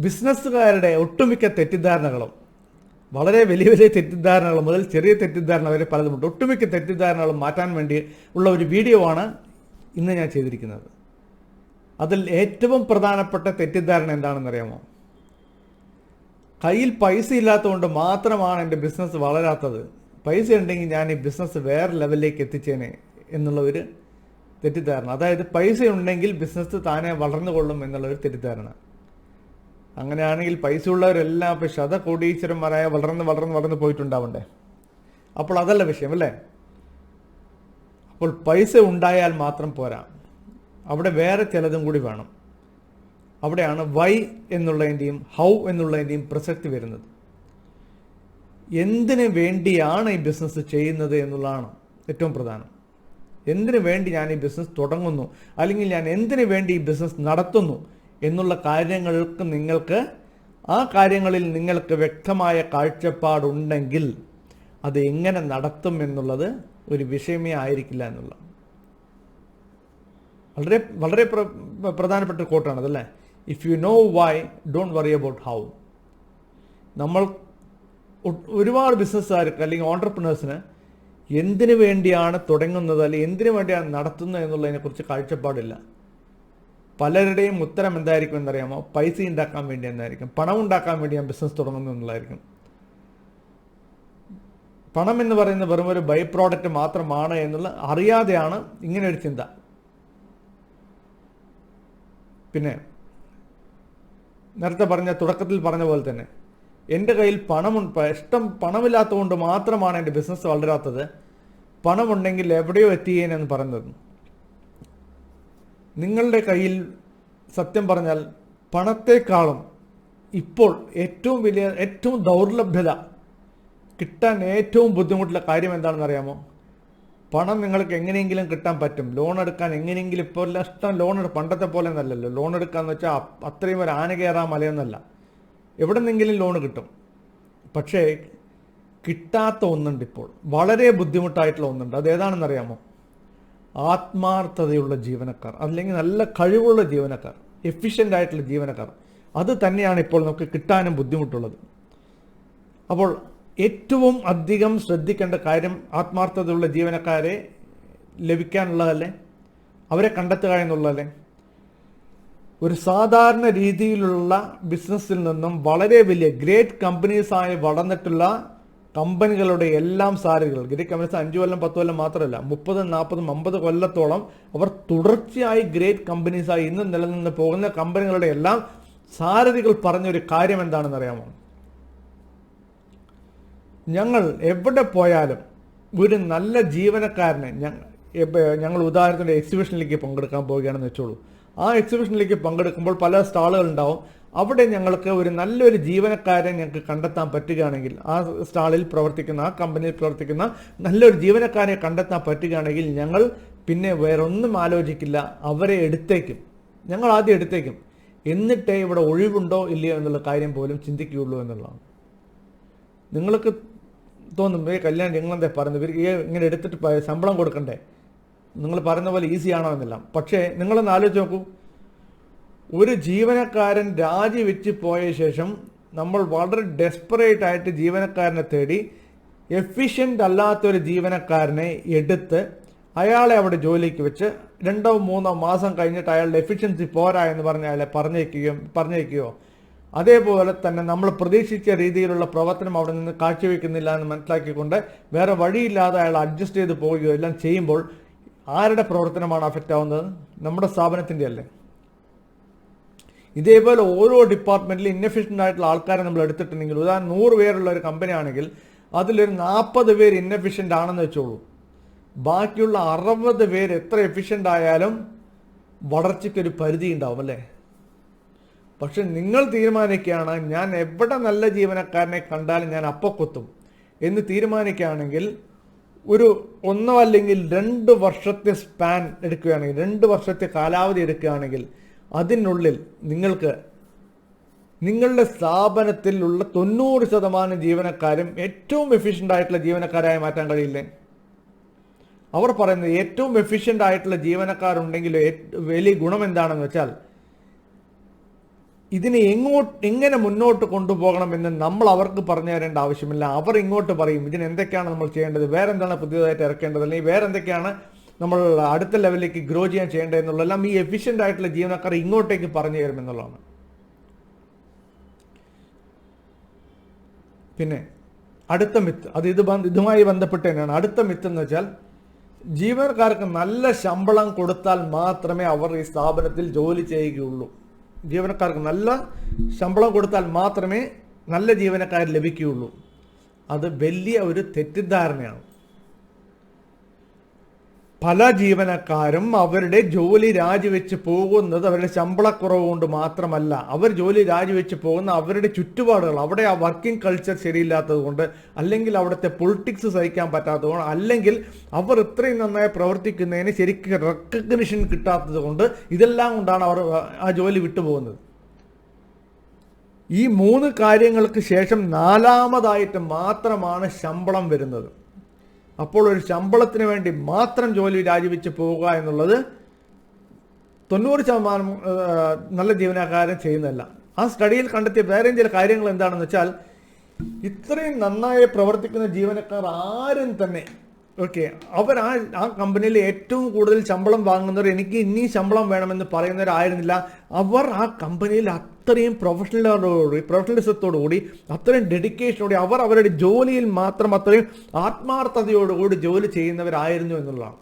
ബിസിനസ്സുകാരുടെ ഒട്ടുമിക്ക തെറ്റിദ്ധാരണകളും വളരെ വലിയ വലിയ തെറ്റിദ്ധാരണകൾ മുതൽ ചെറിയ തെറ്റിദ്ധാരണ വരെ പലതുമുണ്ട്. ഒട്ടുമിക്ക തെറ്റിദ്ധാരണകളും മാറ്റാൻ വേണ്ടി ഉള്ള ഒരു വീഡിയോ ആണ് ഇന്ന് ഞാൻ ചെയ്തിരിക്കുന്നത്. അതിൽ ഏറ്റവും പ്രധാനപ്പെട്ട തെറ്റിദ്ധാരണ എന്താണെന്നറിയാമോ? കയ്യിൽ പൈസ ഇല്ലാത്തതുകൊണ്ട് മാത്രമാണ് എന്റെ ബിസിനസ് വളരാത്തത്. പൈസ ഉണ്ടെങ്കിൽ ഞാൻ ഈ ബിസിനസ് വേറെ ലെവലിലേക്ക് എത്തിച്ചേനെ എന്നുള്ള ഒരു തെറ്റിദ്ധാരണ. അതായത് പൈസ ഉണ്ടെങ്കിൽ ബിസിനസ് താനെ വളർന്നുകൊള്ളും എന്നുള്ള ഒരു തെറ്റിദ്ധാരണ. അങ്ങനെയാണെങ്കിൽ പൈസ ഉള്ളവരെല്ലാം ഇപ്പോൾ ശതകോടീശ്വരന്മാരായ വളർന്ന് വളർന്ന് വളർന്ന് പോയിട്ടുണ്ടാവണ്ടേ? അപ്പോൾ അതല്ല വിഷയം അല്ലേ? അപ്പോൾ പൈസ ഉണ്ടായാൽ മാത്രം പോരാ. അവിടെ വേറെ ചിലതും കൂടി വേണം. അവിടെയാണ് വൈ എന്നുള്ളതിന്റെയും ഹൗ എന്നുള്ളതിന്റെയും പ്രസക്തി വരുന്നത്. എന്തിനു വേണ്ടിയാണ് ഈ ബിസിനസ് ചെയ്യുന്നത് എന്നുള്ളതാണ് ഏറ്റവും പ്രധാനം. എന്തിനു വേണ്ടി ഞാൻ ഈ ബിസിനസ് തുടങ്ങുന്നു? അല്ലെങ്കിൽ ഞാൻ എന്തിനു വേണ്ടി ഈ ബിസിനസ് നടത്തുന്നു? എന്നുള്ള കാര്യങ്ങൾക്ക് നിങ്ങൾക്ക് ആ കാര്യങ്ങളിൽ നിങ്ങൾക്ക് വ്യക്തമായ കാഴ്ചപ്പാടുണ്ടെങ്കിൽ അത് എങ്ങനെ നടത്തും എന്നുള്ളത് ഒരു വിഷയമേ ആയിരിക്കില്ല എന്നുള്ള വളരെ വളരെ പ്ര- പ്രധാനപ്പെട്ട കോട്ടാണ് അതല്ലേ if you know why don't worry about how നമ്മൾ ഒരുപാട് ബിസിനസ്സുകാർക്ക് അല്ലെങ്കിൽ ഓണ്ടർപ്രണേഴ്സിന് എന്തിനു വേണ്ടിയാണ് തുടങ്ങുന്നത് അല്ലെങ്കിൽ എന്തിനു വേണ്ടിയാണ് നടത്തുന്നത് എന്നുള്ളതിനെക്കുറിച്ച് കാഴ്ചപ്പാടില്ല. പലരുടെയും ഉത്തരം എന്തായിരിക്കും എന്നറിയാമോ? പൈസ ഉണ്ടാക്കാൻ വേണ്ടി എന്നായിരിക്കും. പണം ഉണ്ടാക്കാൻ വേണ്ടി ഞാൻ ബിസിനസ് തുടങ്ങുന്നു എന്നുള്ളതായിരിക്കും. പണം എന്ന് പറയുന്നത് വെറും ഒരു ബൈ പ്രോഡക്റ്റ് മാത്രമാണ് എന്നുള്ള അറിയാതെയാണ് ഇങ്ങനെ ഒരു ചിന്ത. പിന്നെ നേരത്തെ പറഞ്ഞ തുടക്കത്തിൽ പറഞ്ഞ പോലെ തന്നെ എന്റെ കയ്യിൽ പണമുണ്ട് ഇഷ്ടം പണമില്ലാത്തതുകൊണ്ട് മാത്രമാണ് എന്റെ ബിസിനസ് വളരാത്തത്. പണമുണ്ടെങ്കിൽ എവിടെയോ എത്തിയേനെന്ന് പറയുന്നത്. നിങ്ങളുടെ കയ്യിൽ സത്യം പറഞ്ഞാൽ പണത്തെക്കാളും ഇപ്പോൾ ഏറ്റവും വലിയ ഏറ്റവും ദൗർലഭ്യത കിട്ടാൻ ഏറ്റവും ബുദ്ധിമുട്ടുള്ള കാര്യം എന്താണെന്ന് അറിയാമോ? പണം നിങ്ങൾക്ക് എങ്ങനെയെങ്കിലും കിട്ടാൻ പറ്റും. ലോൺ എടുക്കാൻ എങ്ങനെയെങ്കിലും ഇപ്പോൾ ഇഷ്ടം ലോൺ എടുക്കും പണ്ടത്തെ പോലെ ഒന്നല്ലല്ലോ ലോൺ എടുക്കാന്ന് വെച്ചാൽ അത്രയും ഒരു ആന കയറാൻ മലയൊന്നല്ല. എവിടെ നിന്നെങ്കിലും ലോൺ കിട്ടും. പക്ഷേ കിട്ടാത്ത ഒന്നുണ്ട് ഇപ്പോൾ. വളരെ ബുദ്ധിമുട്ടായിട്ടുള്ള ഒന്നുണ്ട്. അത് ഏതാണെന്ന് അറിയാമോ ആത്മാർത്ഥതയുള്ള ജീവനക്കാർ അല്ലെങ്കിൽ നല്ല കഴിവുള്ള ജീവനക്കാർ എഫിഷ്യന്റ് ആയിട്ടുള്ള ജീവനക്കാർ. അത് തന്നെയാണ് ഇപ്പോൾ നമുക്ക് കിട്ടാനും ബുദ്ധിമുട്ടുള്ളത്. അപ്പോൾ ഏറ്റവും അധികം ശ്രദ്ധിക്കേണ്ട കാര്യം ആത്മാർത്ഥതയുള്ള ജീവനക്കാരെ ലഭിക്കാനുള്ളതല്ലേ? അവരെ കണ്ടെത്തുക എന്നുള്ളതല്ലേ? ഒരു സാധാരണ രീതിയിലുള്ള ബിസിനസ്സിൽ നിന്നും വളരെ വലിയ ഗ്രേറ്റ് കമ്പനീസായി വളർന്നിട്ടുള്ള കമ്പനികളുടെ എല്ലാം സാലറികൾ. ഗ്രേ കമ്പനീസ് അഞ്ചു കൊല്ലം പത്ത് കൊല്ലം മാത്രമല്ല മുപ്പതും നാൽപ്പതും അമ്പത് കൊല്ലത്തോളം അവർ തുടർച്ചയായി ഗ്രേറ്റ് കമ്പനീസായി ഇന്ന് നിലനിന്ന് പോകുന്ന കമ്പനികളുടെ എല്ലാം സാരഥികൾ പറഞ്ഞൊരു കാര്യം എന്താണെന്ന് അറിയാമോ? ഞങ്ങൾ എവിടെ പോയാലും ഒരു നല്ല ജീവനക്കാരനെ ഞങ്ങൾ ഉദാഹരണത്തിന് എക്സിബിഷനിലേക്ക് പങ്കെടുക്കാൻ പോവുകയാണെന്ന് വെച്ചോളൂ. ആ എക്സിബിഷനിലേക്ക് പങ്കെടുക്കുമ്പോൾ പല സ്റ്റാളുകൾ ഉണ്ടാവും. അവിടെ ഞങ്ങൾക്ക് ഒരു നല്ലൊരു ജീവനക്കാരെ ഞങ്ങൾക്ക് കണ്ടെത്താൻ പറ്റുകയാണെങ്കിൽ ആ സ്റ്റാളിൽ പ്രവർത്തിക്കുന്ന ആ കമ്പനിയിൽ പ്രവർത്തിക്കുന്ന നല്ലൊരു ജീവനക്കാരെ കണ്ടെത്താൻ പറ്റുകയാണെങ്കിൽ ഞങ്ങൾ പിന്നെ വേറൊന്നും ആലോചിക്കില്ല. അവരെ എടുത്തേക്കും. ഞങ്ങൾ ആദ്യം എടുത്തേക്കും. എന്നിട്ടേ ഇവിടെ ഒഴിവുണ്ടോ ഇല്ലയോ എന്നുള്ള കാര്യം പോലും ചിന്തിക്കുകയുള്ളൂ എന്നുള്ളതാണ്. നിങ്ങൾക്ക് തോന്നും ഈ കല്യാണം നിങ്ങളെന്താ പറയുന്നത്? ഇവർക്ക് ഇങ്ങനെ എടുത്തിട്ട് ശമ്പളം കൊടുക്കണ്ടേ? നിങ്ങൾ പറയുന്ന പോലെ ഈസിയാണോ എന്നെല്ലാം. പക്ഷേ നിങ്ങളൊന്ന് ആലോചിച്ച് നോക്കൂ. ഒരു ജീവനക്കാരൻ രാജിവെച്ച് പോയ ശേഷം നമ്മൾ വളരെ ഡെസ്പറേറ്റ് ആയിട്ട് ജീവനക്കാരനെ തേടി എഫിഷ്യന്റ് അല്ലാത്തൊരു ജീവനക്കാരനെ എടുത്ത് അയാളെ അവിടെ ജോലിക്ക് വെച്ച് രണ്ടോ മൂന്നോ മാസം കഴിഞ്ഞിട്ട് അയാളുടെ എഫിഷ്യൻസി പോരാ എന്ന് പറഞ്ഞ് അയാളെ പറഞ്ഞേക്കുകയും പറഞ്ഞേക്കുകയോ അതേപോലെ തന്നെ നമ്മൾ പ്രതീക്ഷിച്ച രീതിയിലുള്ള പ്രവർത്തനം അവിടെ നിന്ന് കാഴ്ചവെക്കുന്നില്ല എന്ന് മനസ്സിലാക്കിക്കൊണ്ട് വേറെ വഴിയില്ലാതെ അയാൾ അഡ്ജസ്റ്റ് ചെയ്ത് പോവുകയോ എല്ലാം ചെയ്യുമ്പോൾ ആരുടെ പ്രവർത്തനമാണ് അഫക്റ്റ് ആവുന്നത്? നമ്മുടെ സ്ഥാപനത്തിന്റെ അല്ലേ ഇതേപോലെ ഓരോ ഡിപ്പാർട്ട്മെന്റിലും ഇന്നഫിഷ്യന്റ് ആയിട്ടുള്ള ആൾക്കാരെ നമ്മൾ എടുത്തിട്ടുണ്ടെങ്കിൽ ഉദാഹരണം നൂറ് പേരുള്ള ഒരു കമ്പനി ആണെങ്കിൽ അതിലൊരു നാൽപ്പത് പേര് ഇന്നഫിഷ്യന്റ് ആണെന്ന് വെച്ചോളൂ. ബാക്കിയുള്ള അറുപത് പേര് എത്ര എഫിഷ്യന്റ് ആയാലും വളർച്ചയ്ക്കൊരു പരിധി ഉണ്ടാവും അല്ലേ? പക്ഷെ നിങ്ങൾ തീരുമാനിക്കുകയാണ് ഞാൻ എവിടെ നല്ല ജീവനക്കാരനെ കണ്ടാലും ഞാൻ അപ്പോൾ കൊത്തും എന്ന് തീരുമാനിക്കുകയാണെങ്കിൽ ഒരു ഒന്നോ അല്ലെങ്കിൽ രണ്ട് വർഷത്തെ സ്പാൻ എടുക്കുകയാണെങ്കിൽ രണ്ട് വർഷത്തെ കാലാവധി എടുക്കുകയാണെങ്കിൽ അതിനുള്ളിൽ നിങ്ങൾക്ക് നിങ്ങളുടെ സ്ഥാപനത്തിലുള്ള തൊണ്ണൂറ് ശതമാനം ജീവനക്കാരും ഏറ്റവും എഫിഷ്യന്റ് ആയിട്ടുള്ള ജീവനക്കാരായി മാറ്റാൻ കഴിയില്ലേ? അവർ പറയുന്നത് ഏറ്റവും എഫിഷ്യന്റ് ആയിട്ടുള്ള ജീവനക്കാരുണ്ടെങ്കിൽ വലിയ ഗുണം എന്താണെന്ന് വെച്ചാൽ ഇതിനെ എങ്ങോട്ട് എങ്ങനെ മുന്നോട്ട് കൊണ്ടുപോകണമെന്ന് നമ്മൾ അവർക്ക് പറഞ്ഞു തരേണ്ട ആവശ്യമില്ല. അവർ ഇങ്ങോട്ട് പറയും ഇതിന് എന്തൊക്കെയാണ് നമ്മൾ ചെയ്യേണ്ടത്? വേറെന്താണ് പുതിയതായിട്ട് ഇറക്കേണ്ടത്? അല്ലെങ്കിൽ വേറെ എന്തൊക്കെയാണ് നമ്മൾ അടുത്ത ലെവലിലേക്ക് ഗ്രോ ചെയ്യാൻ ചെയ്യേണ്ടത് എന്നുള്ളതെല്ലാം ഈ എഫിഷ്യന്റ് ആയിട്ടുള്ള ജീവനക്കാർ ഇങ്ങോട്ടേക്ക് പറഞ്ഞു തരും എന്നുള്ളതാണ്. പിന്നെ അടുത്ത മിത്ത് അത് ഇത് ഇതുമായി ബന്ധപ്പെട്ട് തന്നെയാണ്. അടുത്ത മിത്ത് എന്ന് വെച്ചാൽ ജീവനക്കാർക്ക് നല്ല ശമ്പളം കൊടുത്താൽ മാത്രമേ അവർ ഈ സ്ഥാപനത്തിൽ ജോലി ചെയ്യുകയുള്ളൂ. ജീവനക്കാർക്ക് നല്ല ശമ്പളം കൊടുത്താൽ മാത്രമേ നല്ല ജീവനക്കാർ ലഭിക്കുകയുള്ളൂ. അത് വലിയ ഒരു തെറ്റിദ്ധാരണയാണ്. പല ജീവനക്കാരും അവരുടെ ജോലി രാജിവെച്ച് പോകുന്നത് അവരുടെ ശമ്പളക്കുറവ് കൊണ്ട് മാത്രമല്ല അവർ ജോലി രാജിവെച്ച് പോകുന്ന അവരുടെ ചുറ്റുപാടുകൾ അവിടെ ആ വർക്കിംഗ് കൾച്ചർ ശരിയില്ലാത്തത് കൊണ്ട് അല്ലെങ്കിൽ അവിടുത്തെ പൊളിറ്റിക്സ് സഹിക്കാൻ പറ്റാത്തതുകൊണ്ട് അല്ലെങ്കിൽ അവർ ഇത്രയും നന്നായി പ്രവർത്തിക്കുന്നതിന് ശരിക്കും റെക്കഗ്നിഷൻ കിട്ടാത്തത് കൊണ്ട് ഇതെല്ലാം കൊണ്ടാണ് അവർ ആ ജോലി വിട്ടുപോകുന്നത് ഈ മൂന്ന് കാര്യങ്ങൾക്ക് ശേഷം നാലാമതായിട്ട് മാത്രമാണ് ശമ്പളം വരുന്നത്. അപ്പോൾ ഒരു ശമ്പളത്തിന് വേണ്ടി മാത്രം ജോലി രാജിവെച്ച് പോവുക എന്നുള്ളത് തൊണ്ണൂറ് ശതമാനം നല്ല ജീവനക്കാരൻ ചെയ്യുന്നതല്ല. ആ സ്റ്റഡിയിൽ കണ്ടെത്തിയ വേറെയും ചില കാര്യങ്ങൾ എന്താണെന്ന് വെച്ചാൽ ഇത്രയും നന്നായി പ്രവർത്തിക്കുന്ന ജീവനക്കാർ ആരും തന്നെ ഓക്കെ അവർ ആ ആ കമ്പനിയിൽ ഏറ്റവും കൂടുതൽ ശമ്പളം വാങ്ങുന്നവർ എനിക്ക് ഇനി ശമ്പളം വേണമെന്ന് പറയുന്നവരായിരുന്നില്ല. അവർ ആ കമ്പനിയിൽ അത്രയും പ്രൊഫഷണലോടുകൂടി പ്രൊഫഷണലിസത്തോടുകൂടി അത്രയും ഡെഡിക്കേഷനോടെ അവർ അവരുടെ ജോലിയിൽ മാത്രം അത്രയും ആത്മാർത്ഥതയോടുകൂടി ജോലി ചെയ്യുന്നവരായിരുന്നു എന്നുള്ളതാണ്.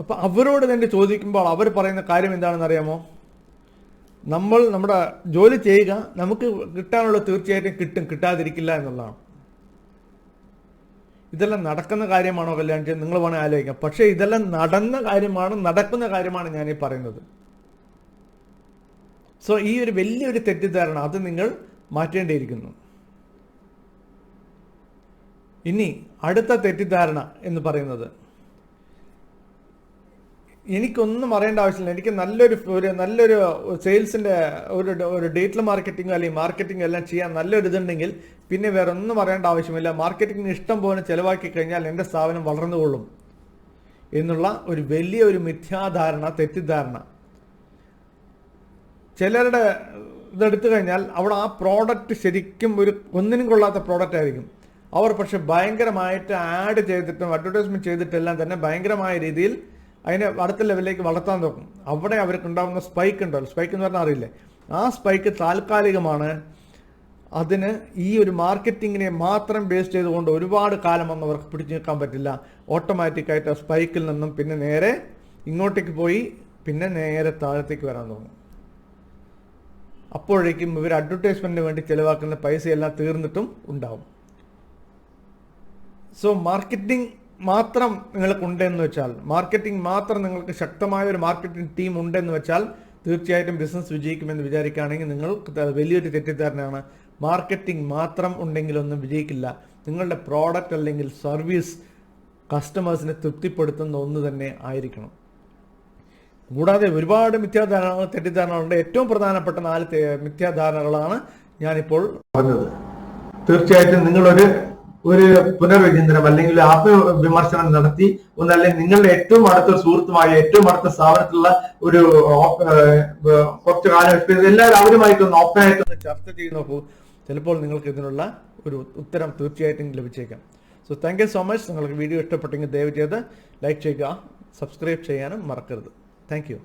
അപ്പൊ അവരോട് തന്നെ ചോദിക്കുമ്പോൾ അവർ പറയുന്ന കാര്യം എന്താണെന്ന് അറിയാമോ നമ്മൾ നമ്മുടെ ജോലി ചെയ്യുക നമുക്ക് കിട്ടാനുള്ള തീർച്ചയായിട്ടും കിട്ടും കിട്ടാതിരിക്കില്ല എന്നുള്ളതാണ്. ഇതെല്ലാം നടക്കുന്ന കാര്യമാണോ കല്യാണം നിങ്ങൾ വേണേൽ ആലോചിക്കാം. പക്ഷേ ഇതെല്ലാം നടന്ന കാര്യമാണ് നടക്കുന്ന കാര്യമാണ് ഞാൻ ഈ പറയുന്നത്. സോ ഈ ഒരു വലിയൊരു തെറ്റിദ്ധാരണ അത് നിങ്ങൾ മാറ്റേണ്ടിയിരിക്കുന്നു. ഇനി അടുത്ത തെറ്റിദ്ധാരണ എന്ന് പറയുന്നത്. എനിക്കൊന്നും അറിയേണ്ട ആവശ്യമില്ല. എനിക്ക് നല്ലൊരു ഒരു നല്ലൊരു സെയിൽസിന്റെ ഒരു ഒരു ഡിജിറ്റൽ മാർക്കറ്റിംഗ് അല്ലെങ്കിൽ മാർക്കറ്റിംഗ് എല്ലാം ചെയ്യാൻ നല്ലൊരു ഇതുണ്ടെങ്കിൽ പിന്നെ വേറെ ഒന്നും അറിയേണ്ട ആവശ്യമില്ല. മാർക്കറ്റിംഗിന് ഇഷ്ടം പോലെ ചിലവാക്കി കഴിഞ്ഞാൽ എന്റെ സ്ഥാപനം വളർന്നുകൊള്ളും എന്നുള്ള ഒരു വലിയ ഒരു മിഥ്യാധാരണ തെറ്റിദ്ധാരണ. ചിലരുടെ ഇതെടുത്തു കഴിഞ്ഞാൽ അവിടെ ആ പ്രോഡക്റ്റ് ശരിക്കും ഒരു ഒന്നിനും കൊള്ളാത്ത പ്രോഡക്റ്റ് ആയിരിക്കും. അവർ പക്ഷെ ഭയങ്കരമായിട്ട് ആഡ് ചെയ്തിട്ടും അഡ്വർടൈസ്മെന്റ് ചെയ്തിട്ടെല്ലാം തന്നെ ഭയങ്കരമായ രീതിയിൽ അതിനെ അടുത്ത ലെവലിലേക്ക് വളർത്താൻ നോക്കും. അവിടെ അവർക്ക് ഉണ്ടാകുന്ന സ്പൈക്ക് ഉണ്ടല്ലോ സ്പൈക്ക് എന്ന് പറഞ്ഞാൽ അറിയില്ലേ? ആ സ്പൈക്ക് താൽക്കാലികമാണ്. അതിന് ഈ ഒരു മാർക്കറ്റിങ്ങിനെ മാത്രം ബേസ് ചെയ്തുകൊണ്ട് ഒരുപാട് കാലമൊന്നും അവർക്ക് പിടിച്ചു നിൽക്കാൻ പറ്റില്ല. ഓട്ടോമാറ്റിക്കായിട്ട് ആ സ്പൈക്കിൽ നിന്നും പിന്നെ നേരെ ഇങ്ങോട്ടേക്ക് പോയി പിന്നെ നേരെ താഴത്തേക്ക് വരാൻ തോന്നും അപ്പോഴേക്കും ഇവർ അഡ്വർടൈസ്മെന്റിന് വേണ്ടി ചിലവാക്കുന്ന പൈസയെല്ലാം തീർന്നിട്ടും ഉണ്ടാവും. സോ മാർക്കറ്റിംഗ് മാത്രം നിങ്ങൾക്ക് ഉണ്ടെന്ന് വെച്ചാൽ മാർക്കറ്റിംഗ് മാത്രം നിങ്ങൾക്ക് ശക്തമായ ഒരു മാർക്കറ്റിംഗ് ടീം ഉണ്ടെന്ന് വെച്ചാൽ തീർച്ചയായിട്ടും ബിസിനസ് വിജയിക്കുമെന്ന് വിചാരിക്കുകയാണെങ്കിൽ നിങ്ങൾ വലിയൊരു തെറ്റിദ്ധാരണയാണ്. മാർക്കറ്റിംഗ് മാത്രം ഉണ്ടെങ്കിലൊന്നും വിജയിക്കില്ല. നിങ്ങളുടെ പ്രോഡക്റ്റ് അല്ലെങ്കിൽ സർവീസ് കസ്റ്റമേഴ്സിനെ തൃപ്തിപ്പെടുത്തുന്ന ഒന്ന് തന്നെ ആയിരിക്കണം. കൂടാതെ ഒരുപാട് മിഥ്യാധാരണകൾ തെറ്റിദ്ധാരണകളുണ്ട്. ഏറ്റവും പ്രധാനപ്പെട്ട നാല് മിഥ്യാധാരണകളാണ് ഞാനിപ്പോൾ പറഞ്ഞത്. തീർച്ചയായിട്ടും നിങ്ങളൊരു ഒരു പുനർവിചിന്തനം അല്ലെങ്കിൽ ആത്മവിമർശനം നടത്തി ഒന്നല്ലെങ്കിൽ നിങ്ങളുടെ ഏറ്റവും അടുത്ത സുഹൃത്തുമായ ഏറ്റവും അടുത്ത സ്ഥാപനത്തിലുള്ള ഒരു കുറച്ച് കാലം എല്ലാവരും അവരുമായിട്ട് ഒന്ന് ഓപ്പൺ ആയിട്ട് ഒന്ന് ചർച്ച ചെയ്ത് നോക്കൂ. ചിലപ്പോൾ നിങ്ങൾക്ക് ഇതിനുള്ള ഒരു ഉത്തരം തീർച്ചയായിട്ടും ലഭിച്ചേക്കാം. So thank you so much. നിങ്ങൾക്ക് വീഡിയോ ഇഷ്ടപ്പെട്ടെങ്കിൽ ദയവ് ചെയ്ത് ലൈക്ക് ചെയ്യുക സബ്സ്ക്രൈബ് ചെയ്യാനും മറക്കരുത്. Thank you